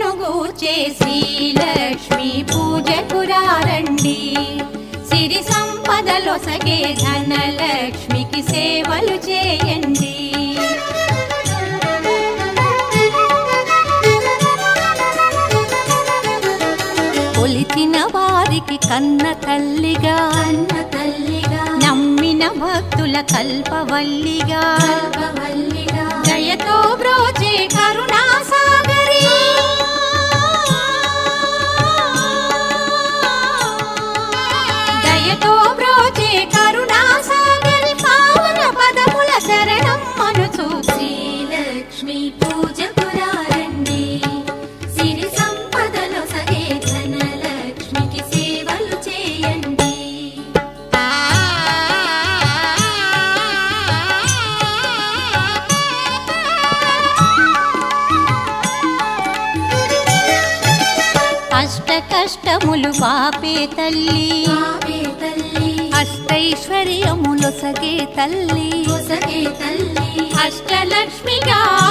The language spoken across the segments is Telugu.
పూజను గూచే శ్రీలక్ష్మి పూజకు రండి సిరి ధన ధనలక్ష్మికి సేవలు చేయండి. కొలిచిన వారికి కన్న తల్లిగా అన్న తల్లిగా నమ్మిన భక్తుల కల్పవల్లిగా కల్పవల్లిగా అష్ట కష్టములు పాపే తల్లి. అష్టైశ్వర్యములు సగే తల్లి. అష్టలక్ష్మిగా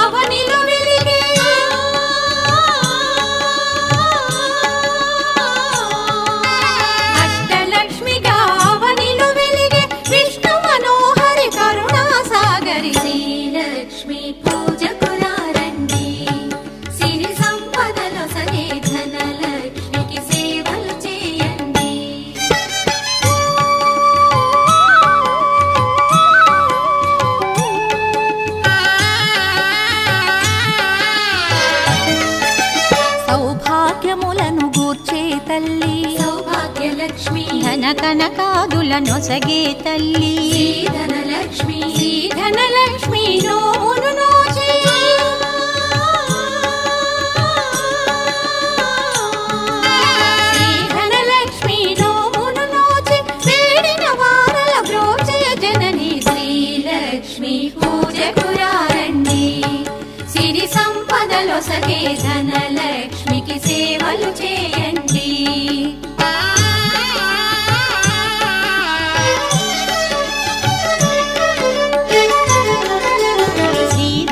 సౌభాగ్యములను గూర్చే తల్లి. సౌభాగ్యలక్ష్మి. ధన కనకాదుల నొసగే తల్లి. శ్రీధనలక్ష్మి. ధనలక్ష్మి నోమును నోచే. వేడిన వారల బ్రోచే జనని శ్రీలక్ష్మి పూజకు ధనలక్ష్మికి సేవలు చేయండి.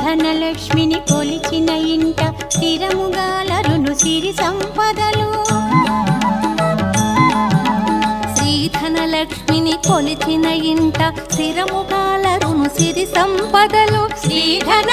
ధనలక్ష్మిని కొలిచిన ఇంట స్థిరముగాలరును సిరి సంపదలు. శ్రీధనలక్ష్మిని కొలిచిన ఇంట స్థిరముగాలరును సిరి సంపదలు. శ్రీధన